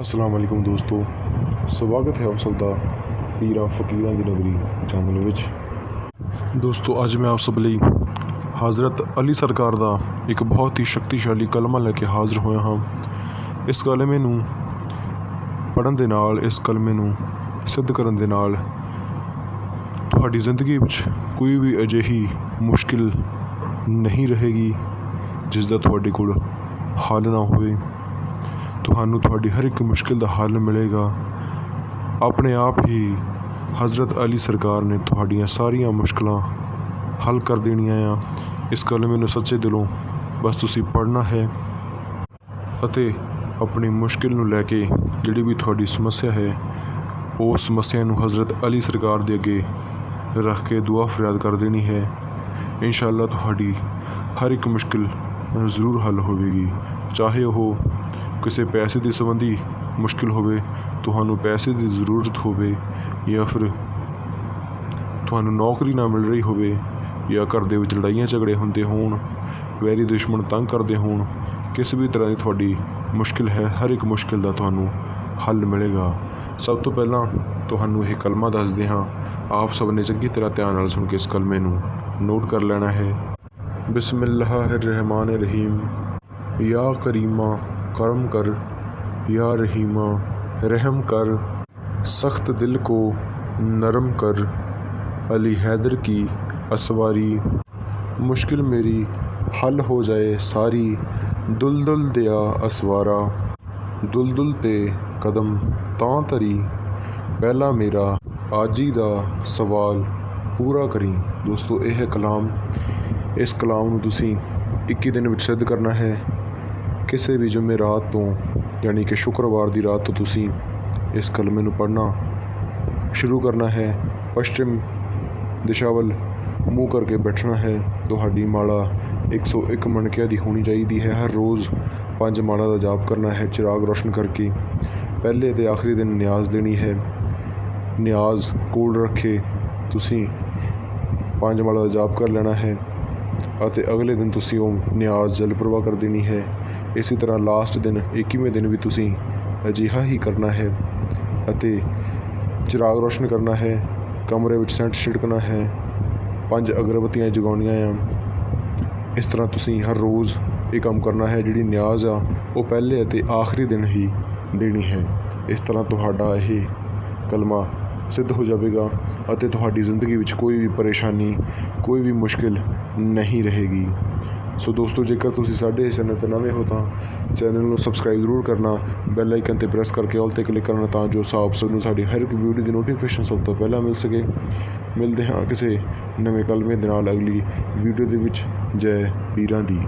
ਅਸਲਾਮ ਵਾਲੇਕੁਮ ਦੋਸਤੋ, ਸਵਾਗਤ ਹੈ ਆਪ ਸਭ ਦਾ ਪੀਰਾਂ ਫਕੀਰਾਂ ਦੀ ਨਗਰੀ ਚੈਨਲ ਵਿੱਚ। ਦੋਸਤੋ, ਅੱਜ ਮੈਂ ਆਪ ਸਭ ਲਈ ਹਜ਼ਰਤ ਅਲੀ ਸਰਕਾਰ ਦਾ ਇੱਕ ਬਹੁਤ ਹੀ ਸ਼ਕਤੀਸ਼ਾਲੀ ਕਲਮਾ ਲੈ ਕੇ ਹਾਜ਼ਰ ਹੋਇਆ ਹਾਂ। ਇਸ ਕਲਮੇ ਨੂੰ ਪੜ੍ਹਨ ਦੇ ਨਾਲ, ਇਸ ਕਲਮੇ ਨੂੰ ਸਿੱਧ ਕਰਨ ਦੇ ਨਾਲ ਤੁਹਾਡੀ ਜ਼ਿੰਦਗੀ ਵਿੱਚ ਕੋਈ ਵੀ ਅਜਿਹੀ ਮੁਸ਼ਕਿਲ ਨਹੀਂ ਰਹੇਗੀ ਜਿਸ ਦਾ ਤੁਹਾਡੇ ਕੋਲ ਹੱਲ ਨਾ ਹੋਵੇ। ਤੁਹਾਨੂੰ ਤੁਹਾਡੀ ਹਰ ਇੱਕ ਮੁਸ਼ਕਿਲ ਦਾ ਹੱਲ ਮਿਲੇਗਾ। ਆਪਣੇ ਆਪ ਹੀ ਹਜ਼ਰਤ ਅਲੀ ਸਰਕਾਰ ਨੇ ਤੁਹਾਡੀਆਂ ਸਾਰੀਆਂ ਮੁਸ਼ਕਲਾਂ ਹੱਲ ਕਰ ਦੇਣੀਆਂ ਆ। ਇਸ ਗੱਲ ਮੈਨੂੰ ਸੱਚੇ ਦਿਲੋਂ ਬਸ ਤੁਸੀਂ ਪੜ੍ਹਨਾ ਹੈ ਅਤੇ ਆਪਣੀ ਮੁਸ਼ਕਿਲ ਨੂੰ ਲੈ ਕੇ ਜਿਹੜੀ ਵੀ ਤੁਹਾਡੀ ਸਮੱਸਿਆ ਹੈ ਉਸ ਸਮੱਸਿਆ ਨੂੰ ਹਜ਼ਰਤ ਅਲੀ ਸਰਕਾਰ ਦੇ ਅੱਗੇ ਰੱਖ ਕੇ ਦੁਆ ਫਰਿਆਦ ਕਰ ਦੇਣੀ ਹੈ। ਇਨਸ਼ਾਅੱਲਾ ਤੁਹਾਡੀ ਹਰ ਇੱਕ ਮੁਸ਼ਕਿਲ ਜ਼ਰੂਰ ਹੱਲ ਹੋਵੇਗੀ। ਚਾਹੇ ਉਹ ਕਿਸੇ ਪੈਸੇ ਦੇ ਸੰਬੰਧੀ ਮੁਸ਼ਕਿਲ ਹੋਵੇ, ਤੁਹਾਨੂੰ ਪੈਸੇ ਦੀ ਜ਼ਰੂਰਤ ਹੋਵੇ ਜਾਂ ਫਿਰ ਤੁਹਾਨੂੰ ਨੌਕਰੀ ਨਾ ਮਿਲ ਰਹੀ ਹੋਵੇ ਜਾਂ ਘਰ ਦੇ ਵਿੱਚ ਲੜਾਈਆਂ ਝਗੜੇ ਹੁੰਦੇ ਹੋਣ, ਵੈਰੀ ਦੁਸ਼ਮਣ ਤੰਗ ਕਰਦੇ ਹੋਣ, ਕਿਸੇ ਵੀ ਤਰ੍ਹਾਂ ਦੀ ਤੁਹਾਡੀ ਮੁਸ਼ਕਿਲ ਹੈ, ਹਰ ਇੱਕ ਮੁਸ਼ਕਿਲ ਦਾ ਤੁਹਾਨੂੰ ਹੱਲ ਮਿਲੇਗਾ। ਸਭ ਤੋਂ ਪਹਿਲਾਂ ਤੁਹਾਨੂੰ ਇਹ ਕਲਮਾ ਦੱਸਦੇ ਹਾਂ। ਆਪ ਸਭ ਨੇ ਚੰਗੀ ਤਰ੍ਹਾਂ ਧਿਆਨ ਨਾਲ ਸੁਣ ਕੇ ਇਸ ਕਲਮੇ ਨੂੰ ਨੋਟ ਕਰ ਲੈਣਾ ਹੈ। ਬਿਸਮਿਲ੍ਲਾਹਿਰ ਰਹਿਮਾਨਿਰ ਰਹੀਮ। ਯਾ ਕਰੀਮਾ। करम कर या रहीमा रहम कर सख्त दिल को नरम कर अली हैदर की असवारी मुश्किल मेरी हल हो जाए सारी दुलदुल दिया असवारा ਦੁਲਦੁਲ ਤੇ ਕਦਮ ਤਾਂ ਧਰੀ ਪਹਿਲਾ ਮੇਰਾ ਆਜੀ ਦਾ ਸਵਾਲ ਪੂਰਾ ਕਰੀ ਦੋਸਤੋ ਇਹ ਹੈ ਕਲਾਮ ਇਸ ਕਲਾਮ ਨੂੰ ਤੁਸੀਂ 21 ਦਿਨ ਵਿੱਚ ਸਿੱਧ ਕਰਨਾ ਹੈ ਕਿਸੇ ਵੀ ਜੁਮੇ ਰਾਤ ਤੋਂ, ਯਾਨੀ ਕਿ ਸ਼ੁੱਕਰਵਾਰ ਦੀ ਰਾਤ ਤੋਂ ਤੁਸੀਂ ਇਸ ਕਲਮੇ ਨੂੰ ਪੜ੍ਹਨਾ ਸ਼ੁਰੂ ਕਰਨਾ ਹੈ। ਪਸ਼ਚਿਮ ਦਿਸ਼ਾ ਵੱਲ ਮੂੰਹ ਕਰਕੇ ਬੈਠਣਾ ਹੈ। ਤੁਹਾਡੀ ਮਾਲਾ 101 ਮਣਕਿਆਂ ਦੀ ਹੋਣੀ ਚਾਹੀਦੀ ਹੈ। ਹਰ ਰੋਜ਼ ਪੰਜ ਮਾਲਾ ਦਾ ਜਾਪ ਕਰਨਾ ਹੈ। ਚਿਰਾਗ ਰੋਸ਼ਨ ਕਰਕੇ ਪਹਿਲੇ ਤੇ ਆਖਰੀ ਦਿਨ ਨਿਆਜ਼ ਦੇਣੀ ਹੈ। ਨਿਆਜ਼ ਕੋਲ ਰੱਖੇ ਤੁਸੀਂ ਪੰਜ ਮਾਲਾ ਦਾ ਜਾਪ ਕਰ ਲੈਣਾ ਹੈ ਅਤੇ ਅਗਲੇ ਦਿਨ ਤੁਸੀਂ ਉਹ ਨਿਆਜ਼ ਜਲ ਪ੍ਰਵਾਹ ਕਰ ਦੇਣੀ ਹੈ। ਇਸੇ ਤਰ੍ਹਾਂ ਲਾਸਟ ਦਿਨ 21ਵੇਂ ਦਿਨ ਵੀ ਤੁਸੀਂ ਅਜਿਹਾ ਹੀ ਕਰਨਾ ਹੈ ਅਤੇ ਚਿਰਾਗ ਰੋਸ਼ਨ ਕਰਨਾ ਹੈ, ਕਮਰੇ ਵਿੱਚ ਸੈਂਟ ਛਿੜਕਣਾ ਹੈ, ਪੰਜ ਅਗਰਬੱਤੀਆਂ ਜਗਾਉਣੀਆਂ ਆ। ਇਸ ਤਰ੍ਹਾਂ ਤੁਸੀਂ ਹਰ ਰੋਜ਼ ਇਹ ਕੰਮ ਕਰਨਾ ਹੈ ਜਿਹੜੀ ਨਿਆਜ਼ ਆ, ਉਹ ਪਹਿਲੇ ਅਤੇ ਆਖਰੀ ਦਿਨ ਹੀ ਦੇਣੀ ਹੈ। ਇਸ ਤਰ੍ਹਾਂ ਤੁਹਾਡਾ ਇਹ ਕਲਮਾ ਸਿੱਧ ਹੋ ਜਾਵੇਗਾ ਅਤੇ ਤੁਹਾਡੀ ਜ਼ਿੰਦਗੀ ਵਿੱਚ ਕੋਈ ਵੀ ਪਰੇਸ਼ਾਨੀ, ਕੋਈ ਵੀ ਮੁਸ਼ਕਿਲ ਨਹੀਂ ਰਹੇਗੀ। ਸੋ ਦੋਸਤੋ, ਜੇਕਰ ਤੁਸੀਂ ਸਾਡੇ ਇਸ ਚੈਨਲ 'ਤੇ ਨਵੇਂ ਹੋ ਤਾਂ ਚੈਨਲ ਨੂੰ ਸਬਸਕ੍ਰਾਈਬ ਜ਼ਰੂਰ ਕਰਨਾ ਬੈਲ ਆਈਕਨ ਤੇ ਪ੍ਰੈਸ ਕਰਕੇ ਆਲ ਤੇ ਕਲਿੱਕ ਕਰਨਾ ਤਾਂ ਜੋ ਸਾਬ ਸਭ ਨੂੰ ਸਾਡੀ ਹਰ ਇੱਕ ਵੀਡੀਓ ਦੀ ਨੋਟੀਫਿਕੇਸ਼ਨ ਸਭ ਤੋਂ ਪਹਿਲਾਂ ਮਿਲ ਸਕੇ। ਮਿਲਦੇ ਹਾਂ ਕਿਸੇ ਨਵੇਂ ਕਲਮੇ ਦੇ ਨਾਲ ਅਗਲੀ ਵੀਡੀਓ ਦੇ ਵਿੱਚ। ਜੈ ਵੀਰਾਂ ਦੀ।